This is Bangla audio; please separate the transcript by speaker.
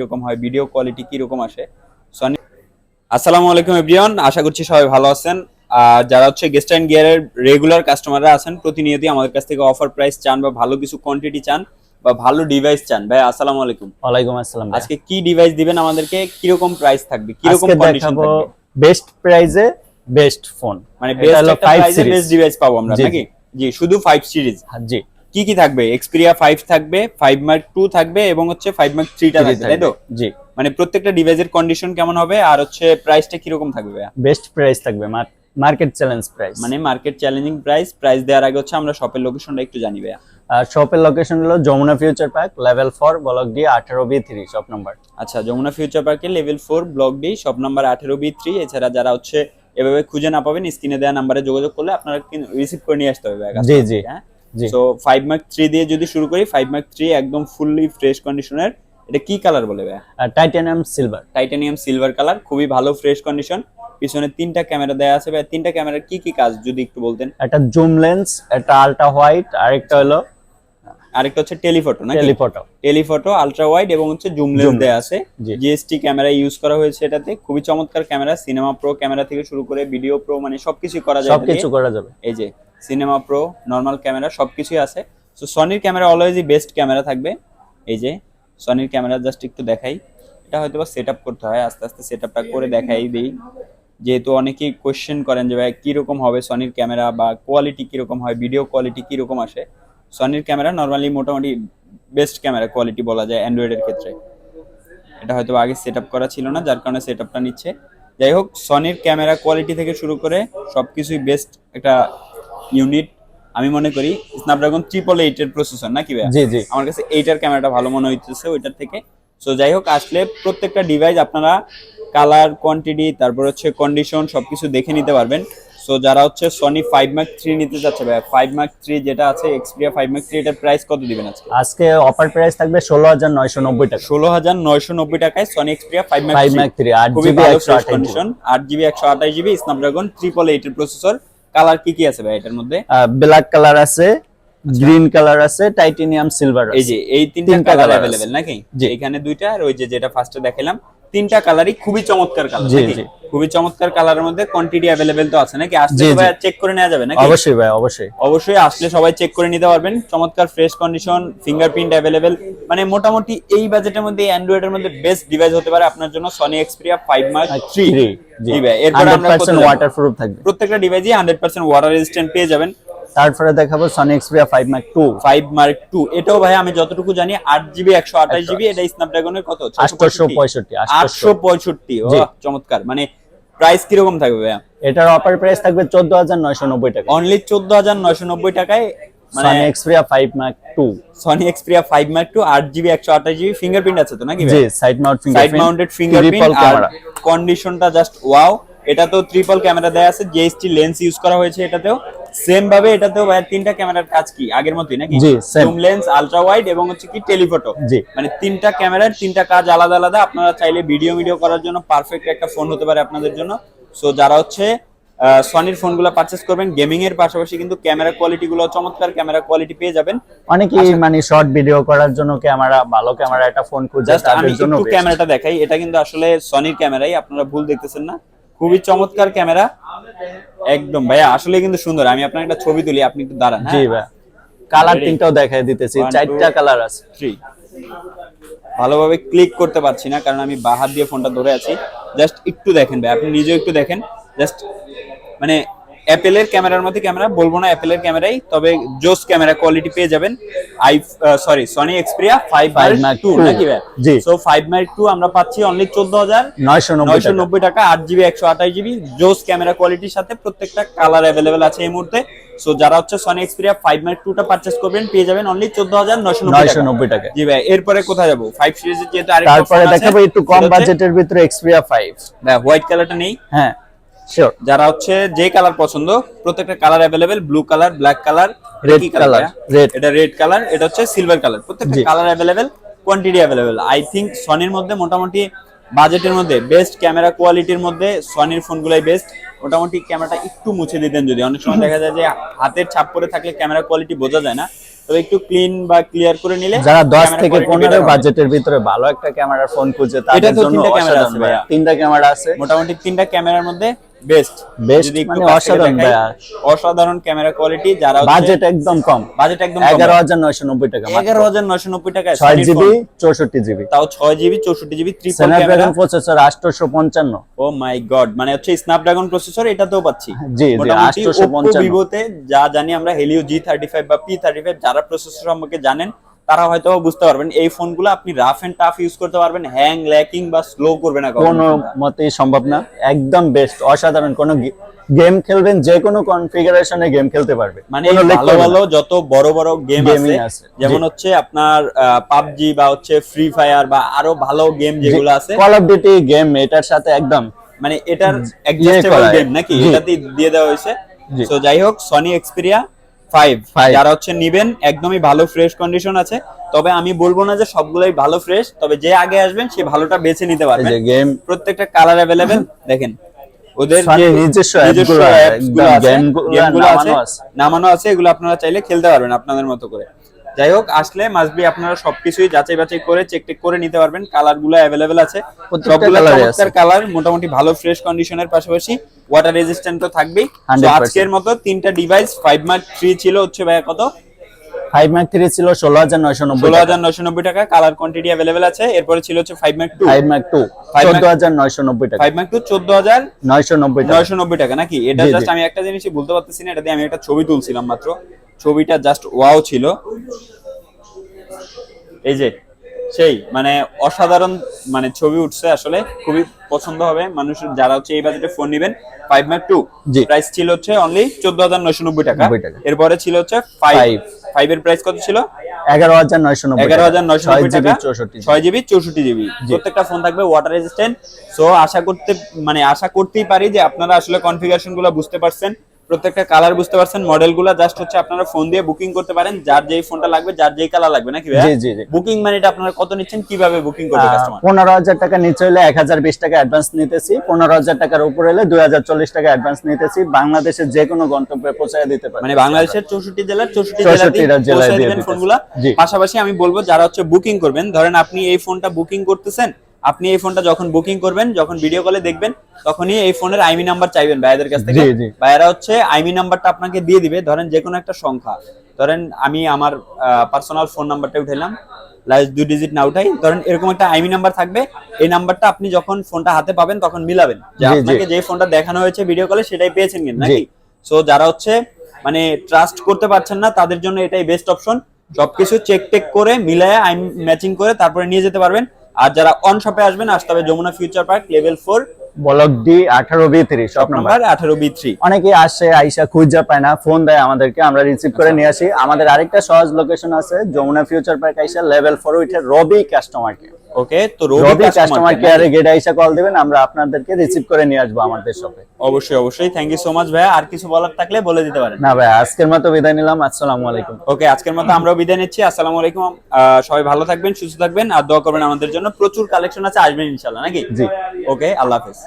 Speaker 1: কীরকম হয় ভিডিও কোয়ালিটি কীরকম আসে। সনি আসসালামু আলাইকুম এভরিওয়ান আশা করছি সবাই ভালো আছেন। আর যারা হচ্ছে গেস্ট অ্যান্ড গিয়ারের রেগুলার কাস্টমাররা আছেন প্রতিনিয়তই আমাদের কাছ থেকে অফার প্রাইস চান বা ভালো কিছু কোয়ান্টিটি চান বা ভালো ডিভাইস চান। ভাই আসসালামু আলাইকুম।
Speaker 2: ওয়ালাইকুম আসসালাম
Speaker 1: আজকে কি ডিভাইস দিবেন আমাদেরকে? কীরকম প্রাইস থাকবে? কীরকম কন্ডিশন থাকবে?
Speaker 2: বেস্ট প্রাইজে বেস্ট ফোন
Speaker 1: মানে বেস্ট
Speaker 2: 5
Speaker 1: প্রাইসে
Speaker 2: series।
Speaker 1: বেস্ট ডিভাইস পাবো আমরা নাকি? জি শুধু 5 সিরিজ
Speaker 2: জি।
Speaker 1: কি কি থাকবে? এক্সপেরিয়া 5 থাকবে 5 মার্ক 2 থাকবে এবং হচ্ছে 5 মার্ক 3 টা থাকবে তাই তো?
Speaker 2: জি।
Speaker 1: মানে প্রত্যেকটা ডিভাইসের কন্ডিশন কেমন হবে আর হচ্ছে প্রাইসটা কীরকম থাকবে?
Speaker 2: বেস্ট প্রাইস থাকবে মার্কেট চ্যালেঞ্জ প্রাইস
Speaker 1: মানে মার্কেট চ্যালেঞ্জিং প্রাইস প্রাইস দেওয়ার আগে হচ্ছে আমরা শপের লোকেশনটা একটু জানি ভাইয়া।
Speaker 2: আর শপের লোকেশন হলো Jamuna future park level four block D আঠারো বি থ্রি শপ নাম্বার
Speaker 1: আচ্ছা যমুনা ফিউচার পার্কে level four block D shop number আঠেরো বি থ্রি এছাড়া যারা হচ্ছে এভাবে খুঁজে না পাবেন স্ক্রিনে দেওয়া নাম্বারে যোগাযোগ করলে আপনারা রিসিভ করে নিয়ে আসতে হবে
Speaker 2: জি জি।
Speaker 1: হ্যাঁ? সো ফাইভ মার্ক থ্রি দিয়ে যদি শুরু করি ফাইভ মার্ক থ্রি একদম ফুললি ফ্রেশ কন্ডিশনের এটা কি কালার বলে ভাইয়া?
Speaker 2: Titanium silver
Speaker 1: titanium silver colour খুবই ভালো ফ্রেশ কন্ডিশন পিছনে তিনটা ক্যামেরা দেওয়া আছে ভাই তিনটা ক্যামেরার কি কি কাজ যদি একটু বলতেন?
Speaker 2: একটা জুম লেন্স একটা আলট্রা হোয়াইট আর একটা হলো
Speaker 1: আরেকটা হচ্ছে টেলিফটো না
Speaker 2: টেলিফটো
Speaker 1: টেলিফটো আলট্রা ওয়াইড এবং হচ্ছে জুম লেন্স দেওয়া আছে। জিএসটি ক্যামেরা ইউজ করা হয়েছে এটাতে। খুবই চমৎকার ক্যামেরা সিনেমা প্রো ক্যামেরা থেকে শুরু করে ভিডিও প্রো মানে সবকিছু করা যায় এটা
Speaker 2: সবকিছু করা যাবে।
Speaker 1: এই যে সিনেমা প্রো নর্মাল ক্যামেরা সব কিছুই আছে। সো সনির ক্যামেরা অলওয়েজই বেস্ট ক্যামেরা থাকবে। এই যে সনির ক্যামেরা জাস্ট একটু দেখাই। এটা হয়তো বা সেট করতে হয়, আস্তে আস্তে সেট করে দেখাই দিই। যেহেতু অনেকেই কোয়েশ্চেন করেন যে, ভাই, কীরকম হবে সনির ক্যামেরা বা কোয়ালিটি কীরকম হয় ভিডিও কোয়ালিটি কীরকম আসে? সনির ক্যামেরা নর্মালি মোটামুটি বেস্ট ক্যামেরা কোয়ালিটি বলা যায় অ্যান্ড্রয়েডের ক্ষেত্রে। এটা হয়তো আগে সেট করা ছিল না, যার কারণে সেট নিচ্ছে। যাই হোক সনির ক্যামেরা কোয়ালিটি থেকে শুরু করে সব কিছুই বেস্ট একটা ইউনিট আমি মনে করি স্ন্যাপড্রাগন ট্রিপল এইটের প্রসেসর নাকি
Speaker 2: জি জি।
Speaker 1: আমার কাছে এইটার ক্যামেরাটা ভালো মনে হইতেছে ওইটার থেকে। সো যাই হোক আসলে প্রত্যেকটা ডিভাইস আপনারা কালার কোয়ান্টিটি তারপর হচ্ছে কন্ডিশন সবকিছু দেখে নিতে পারবেন। সো যারা হচ্ছে সনি ফাইভ মার্ক থ্রি নিতে চাচ্ছে ভাই ফাইভ মার্ক থ্রি যেটা আছে এক্সপিরিয়া ফাইভ মার্ক থ্রি এটার প্রাইস কত দিবেন আজকে?
Speaker 2: আজকে অফার প্রাইস থাকবে ষোলো হাজার নয়শো নব্বই টাকা।
Speaker 1: ষোলো হাজার নয়শো নব্বই টাকায় Sony Xperia five mark
Speaker 2: three আট জিবি একশো আঠাশ
Speaker 1: কন্ডিশন আট জিবি একশো আঠাশ জিবি স্ন্যাপড্রাগন ট্রিপল এইটের প্রসেসর কালার কি কি আছে ভাই এটার মধ্যে?
Speaker 2: ব্ল্যাক কালার আছে গ্রিন কালার আছে টাইটেনিয়াম সিলভার
Speaker 1: এই যে এই তিনটা কালার
Speaker 2: अवेलेबल
Speaker 1: অ্যাভেলেবেল নাকি?
Speaker 2: যে
Speaker 1: এখানে দুইটা আর ওই যে যেটা ফার্স্টে দেখালাম তিনটা কালারই খুবই চমৎকার কালার
Speaker 2: জি, জি।
Speaker 1: খুবই চমৎকার কালারের মধ্যে কোয়ান্টিটি অ্যাভেলেবেল তো আছে নাকি? আসলে। সবাই চেক করে নেওয়া যাবে নাকি?
Speaker 2: অবশ্যই ভাই অবশ্যই।
Speaker 1: অবশ্যই আসলে সবাই চেক করে নিতে পারবেন। চমৎকার ফ্রেশ কন্ডিশন ফিঙ্গারপ্রিন্ট অ্যাভেলেবেল মানে মোটামুটি এই বাজেটের মধ্যে অ্যান্ড্রয়েড এর মধ্যে বেস্ট ডিভাইস হতে পারে আপনার জন্য Sony Xperia five mark three জি। ভাই এরপর আমরা
Speaker 2: পার্সেন্ট
Speaker 1: কোথায়
Speaker 2: ওয়াটার
Speaker 1: যাব?
Speaker 2: প্রুফ থাকবে।
Speaker 1: প্রত্যেকটা ডিভাইসই হান্ড্রেড পার্সেন্ট ওয়াটার রেজিস্ট্যান্ট পেয়ে যাবেন।
Speaker 2: তারপরে দেখাবো Sony Xperia five mark two
Speaker 1: five mark two এটাও ভাই আমি যতটুকু জানি আট জিবি একশো আঠাশ জিবি এটা স্ন্যাপড্রাগনের কত?
Speaker 2: আটশো পঁয়ষট্টি।
Speaker 1: আটশো পঁয়ষট্টি। চমৎকার। মানে প্রাইস কীরকম থাকবে ভাইয়া?
Speaker 2: এটার অফার প্রাইস থাকবে চোদ্দ হাজার নয়শো নব্বই টাকা।
Speaker 1: অনলি চোদ্দ হাজার নয়শো নব্বই টাকায়
Speaker 2: Sony Xperia five mark two
Speaker 1: Sony Xperia five mark two আট জিবি একশো আঠাশ জিবি ফিঙ্গারপ্রিন্ট আছে তো নাকি
Speaker 2: জি side mount
Speaker 1: side
Speaker 2: fingerprint
Speaker 1: mounted fingerprint আর
Speaker 2: ক্যামেরা
Speaker 1: কন্ডিশনটা জাস্ট ওয়াও এটা তো ট্রিপল ক্যামেরা দেয়া আছে জিএসটি লেন্স ইউজ করা হয়েছে এটাতেও। সেম ভাবে এটাতেও ভাই তিনটা ক্যামেরার কাজ কি? আগের মতোই নাকি?
Speaker 2: জি,
Speaker 1: জুম লেন্স আলট্রা ওয়াইড এবং হচ্ছে কি টেলিফটো
Speaker 2: জি।
Speaker 1: মানে তিনটা ক্যামেরার তিনটা কাজ আলাদা আলাদা। আপনারা চাইলে ভিডিও ভিডিও করার জন্য পারফেক্ট একটা ফোন হতে পারে আপনাদের জন্য। সো যারা হচ্ছে সনির ফোনগুলো পারচেস করবেন গেমিং এর পাশাপাশি কিন্তু ক্যামেরা কোয়ালিটি গুলো চমৎকার ক্যামেরা কোয়ালিটি পেয়ে যাবেন।
Speaker 2: অনেকেই মানে শর্ট ভিডিও করার জন্য ক্যামেরা ভালো ক্যামেরা একটা ফোন খুঁজে তাদের জন্য
Speaker 1: ক্যামেরাটা দেখাই। এটা কিন্তু আসলে সনির ক্যামেরাই আপনারা ভুল দেখতেছেন না। খুবই চমৎকার ক্যামেরা। একদম ভাইয়া আসলে কিন্তু সুন্দর। আমি আপনার একটা ছবি তুলি আপনি একটু দাঁড়ান
Speaker 2: জি
Speaker 1: ভাইয়া।
Speaker 2: ভাই কালার তিনটাও দেখাই দিতেছি। চারটা কালার আছে।
Speaker 1: থ্রি ভালোভাবে ক্লিক করতে পারছি না কারণ আমি বাহাত দিয়ে ফোনটা ধরে আছি। জাস্ট একটু দেখেন ভাই আপনি নিজেও একটু দেখেন। জাস্ট মানে অ্যাপেলের ক্যামেরার মধ্যে ক্যামেরা বলব না অ্যাপেলের ক্যামেরাই তবে জোস ক্যামেরা কোয়ালিটি পেয়ে যাবেন। I sorry Sony Xperia five
Speaker 2: 5
Speaker 1: mark two নাকি ভাই?
Speaker 2: জি।
Speaker 1: সো ফাইভ মার্ক টু আমরা পাচ্ছি অনলি চোদ্দ হাজার
Speaker 2: নয়শো নব্বই
Speaker 1: টাকা। আট জিবি একশো আঠাশ জিবি জোস ক্যামেরা কোয়ালিটির সাথে প্রত্যেকটা কালার অ্যাভেলেবেল আছে এই মুহূর্তে। সো যারা হচ্ছে সনি এক্সপিরিয়া ফাইভ মার্ক টুটা পারচেস করবেন পেয়ে যাবেন অনলি চোদ্দ হাজার নয়শো
Speaker 2: নয়শো নব্বই টাকা।
Speaker 1: জি ভাই এরপরে কোথায় যাব? ফাইভ সিরিজের যেহেতু
Speaker 2: তারপরে দেখাবো একটু কম বাজেটের ভিতরে এক্সপিরিয়া ফাইভ
Speaker 1: হোয়াইট কালারটা নেই।
Speaker 2: হ্যাঁ।
Speaker 1: যারা হচ্ছে যে কালার পছন্দ প্রত্যেকটা colour available blue colour black colour
Speaker 2: Red color, red।
Speaker 1: এটা রেড কালার এটা হচ্ছে সিলভার কালার প্রত্যেকটা colour available quantity available I think সনির মধ্যে মোটামুটি বাজেটের মধ্যে বেস্ট ক্যামেরা কোয়ালিটির মধ্যে সনির ফোনগুলাই বেস্ট মোটামুটি ক্যামেরাটা একটু মুছে দিতেন যদি। অনেক সময় দেখা যায় যে হাতের ছাপ পরে থাকলে ক্যামেরা কোয়ালিটি বোঝা যায় না। তবে একটু ক্লিন বা ক্লিয়ার করে নিলে
Speaker 2: যারা দশ
Speaker 1: camera
Speaker 2: থেকে
Speaker 1: quality
Speaker 2: পনেরো
Speaker 1: better হবে।
Speaker 2: বাজেটের ভিতরে ভালো একটা ক্যামেরার ফোন খুঁজে তাদের জন্য
Speaker 1: তিনটা ক্যামেরা আছে।
Speaker 2: তিনটা ক্যামেরা আছে।
Speaker 1: মোটামুটি তিনটা ক্যামেরার মধ্যে বেস্ট একটু
Speaker 2: মানে অসাধারণ
Speaker 1: অসাধারণ ক্যামেরা কোয়ালিটি যারা
Speaker 2: বাজেট একদম কম।
Speaker 1: বাজেট একদম
Speaker 2: এগারো হাজার নয়শো নব্বই টাকা মাত্র।
Speaker 1: এগারো হাজার নয়শো নব্বই টাকায়
Speaker 2: ছয় জিবি
Speaker 1: phone,
Speaker 2: চৌষট্টি জিবি
Speaker 1: তাও ছয় জিবি চৌষট্টি জিবি ত্রিপল ক্যামেরা
Speaker 2: প্রসেসর আটশোশো পঞ্চান্ন।
Speaker 1: ও মাই গড মানে হচ্ছে স্ন্যাপড্রাগন প্রসেসর এটাতেও পাচ্ছি।
Speaker 2: জি, জি, 855
Speaker 1: Oppo, ভিভোতে যা জানি আমরা হেলিও জি থার্টি ফাইভ বা পি থার্টি ফাইভ যারা প্রসেসর সম্পর্কে জানেন তারা হয়তো বুঝতে পারবেন এই ফোনগুলো আপনি রাফ এন্ড টাফ ইউজ করতে পারবেন হ্যাং ল্যাকিং বা স্লো করবে না
Speaker 2: কোনো মতেই সম্ভব না। একদম বেস্ট অসাধারণ। কোনো গেম খেলবেন যে কোনো কনফিগারেশনে গেম খেলতে পারবে।
Speaker 1: মানে ভালো ভালো যত বড় বড় গেম আছে যেমন হচ্ছে আপনার পাবজি বা হচ্ছে ফ্রি ফায়ার বা আরও ভালো গেম যেগুলো আছে।
Speaker 2: কল অফ ডিউটি গেম এটার সাথে একদম।
Speaker 1: মানে এটার
Speaker 2: ইয়ে
Speaker 1: অ্যাডজাস্টেবল গেম নাকি। এটাতে দিয়ে দেওয়া হয়েছে। সো যাই হোক সনি এক্সপেরিয়া ফাইভ। যারা হচ্ছে নিবেন একদমই ভালো ফ্রেশ কন্ডিশন আছে। তবে আমি বলব না যে সবগুলোই ভালো ফ্রেশ তবে যে আগে আসবেন সে ভালোটা বেছে নিতে পারবেন।
Speaker 2: যে গেম
Speaker 1: প্রত্যেকটা কালার অ্যাভেলেবেল দেখেন ওদের
Speaker 2: নিজস্ব নামানো আছে
Speaker 1: এগুলো আপনারা চাইলে খেলতে পারবেন আপনাদের মতো করে। যাই হোক আসলে মাসবি আপনারা সবকিছুই যাচাই বাছাই করে চেক টেক করে নিতে পারবেন। কালারগুলো অ্যাভেলেবেল আছে। সবগুলো। কালার মোটামুটি ভালো ফ্রেশ কন্ডিশনের পাশাপাশি ওয়াটার রেজিস্ট্যান্ট তো থাকবেই। আজকের মতো তিনটা ডিভাইস ফাইভ মার্ক থ্রি ছিল হচ্ছে ভাইয়া কত?
Speaker 2: ফাইভ ম্যাক থ্রি ছিল ষোলো হাজার নয়শো নব্বই
Speaker 1: ষোলো হাজার নয়শো নব্বই টাকা কালার কোয়ান্টিটি অ্যাভেলেবেল আছে। এরপরে ছিল হচ্ছে five mark two
Speaker 2: five mark two চোদ্দ হাজার নয়শো নব্বই টাকা।
Speaker 1: ফাইভ মার্ক টু চোদ্দ হাজার
Speaker 2: নয়শো নব্বই টাকা।
Speaker 1: নয়শো নব্বই টাকা। নাকি? এটা। জাস্ট আমি একটা জিনিসই বলতে পারতেছি না এটা দিয়ে আমি একটা ছবি তুলছিলাম মাত্র। ছবিটা জাস্ট ওয়াও ছিল। এই যে সেই মানে অসাধারণ মানে ছবি উঠছে আসলে খুবই পছন্দ হবে। মানুষের যারা হচ্ছে এই বাজেটে ফোন নেবেন ফাইভ মার্ক টু। প্রাইস ছিল হচ্ছে অনলি চোদ্দ হাজার নয়শো নব্বই টাকা। এরপরে ছিল হচ্ছে ফাইভ ফাইভ এর প্রাইস কত ছিল?
Speaker 2: এগারো হাজার নয়শো নব্বই
Speaker 1: এগারো হাজার নয়শো টাকা।
Speaker 2: চৌষট্টি
Speaker 1: ছয় জিবি চৌষট্টি জিবি। প্রত্যেকটা ফোন থাকবে ওয়াটার রেজিস্ট্যান্ট সো আশা করতে মানে আশা করতেই পারি যে আপনারা আসলে কনফিগারেশনগুলো বুঝতে পারছেন। প্রত্যেকটা কালার বুঝতে পারছেন? মডেলগুলো জাস্ট হচ্ছে আপনারা ফোন দিয়ে বুকিং করতে পারেন। যার যেই ফোনটা লাগবে যার যেই কালার লাগবে নাকি
Speaker 2: জি, জি, জি।
Speaker 1: বুকিং মানে এটা আপনারা কত নিচ্ছেন? কীভাবে বুকিং করবে কাস্টমার
Speaker 2: পনেরো হাজার টাকা নিচে হলে এক হাজার বিশ টাকা অ্যাডভান্স নিতেছি। পনেরো হাজার টাকার উপর হলে দুই হাজার চল্লিশ টাকা অ্যাডভান্স নিতেছি। বাংলাদেশের যে কোনো গন্তব্যে পৌঁছায় দিতে পারে
Speaker 1: মানে বাংলাদেশের চৌষট্টি জেলার চৌষট্টি
Speaker 2: 64
Speaker 1: জেলাতেই
Speaker 2: টা জেলায়
Speaker 1: পৌঁছে
Speaker 2: দিয়ে
Speaker 1: ফোনগুলা পাশাপাশি আমি বলব যারা হচ্ছে বুকিং করবেন ধরেন আপনি এই ফোনটা বুকিং করতেছেন আপনি এই ফোনটা যখন বুকিং করবেন যখন ভিডিও কলে দেখবেন তখনই এই ফোনের আইমি নাম্বার চাইবেন ভাইয়াদের কাছ থেকে। ভাইয়ারা হচ্ছে আইমি নাম্বারটা আপনাকে দিয়ে দিবে। ধরেন যে কোনো একটা সংখ্যা। ধরেন আমি আমার পার্সোনাল ফোন নাম্বারটা উঠাইলাম। লাস্ট দুই ডিজিট না উঠাই। ধরেন এরকম একটা আইমি নাম্বার থাকবে। এই নাম্বারটা আপনি যখন ফোনটা হাতে পাবেন তখন মিলাবেন। যে। আপনাকে যে ফোনটা দেখানো হয়েছে ভিডিও কলে সেটাই পেয়েছেন কিন্তু নাকি? সো যারা হচ্ছে মানে ট্রাস্ট করতে পারছেন না তাদের জন্য এটাই বেস্ট অপশন সবকিছু চেক টেক করে মিলায় আইম ম্যাচিং করে তারপরে নিয়ে যেতে পারবেন। আর যারা অন শপে আসবেন আসতে হবে Jamuna future park level four
Speaker 2: block D আঠারো বি থ্রি সব নাম্বার
Speaker 1: আঠারো বি থ্রি
Speaker 2: অনেকে আসে আইসা খুঁজা পায় না ফোন দেয় আমাদেরকে আমরা রিসিভ করে নিয়ে আসি। আমাদের আরেকটা সহজ লোকেশন আছে যমুনা ফিউচার পার্ক আইসা লেভেল ফোর উঠে রবি কাস্টমার কেয়ার
Speaker 1: ওকে তো
Speaker 2: রবি কাস্টমার কেয়ারে গেট আইসা কল দিবেন আমরা আপনাদেরকে রিসিভ করে নিয়ে আসব আমাদের শপে
Speaker 1: অবশ্যই অবশ্যই। থ্যাংক ইউ সো মাচ ভাইয়া। আর কিছু বলার থাকলে বলে দিতে পারেন।
Speaker 2: না ভাই আজকের মতো বিদায় নিলাম। আসসালামু আলাইকুম।
Speaker 1: ওকে আজকের মতো আমরাও বিদায় নিচ্ছি। আসসালামু আলাইকুম। সবাই ভালো থাকবেন সুস্থ থাকবেন আর দোয়া করবেন আমাদের জন্য। প্রচুর কালেকশন আছে আসবেন ইনশাল্লাহ নাকি?
Speaker 2: জি।
Speaker 1: ওকে আল্লাহ হাফেজ।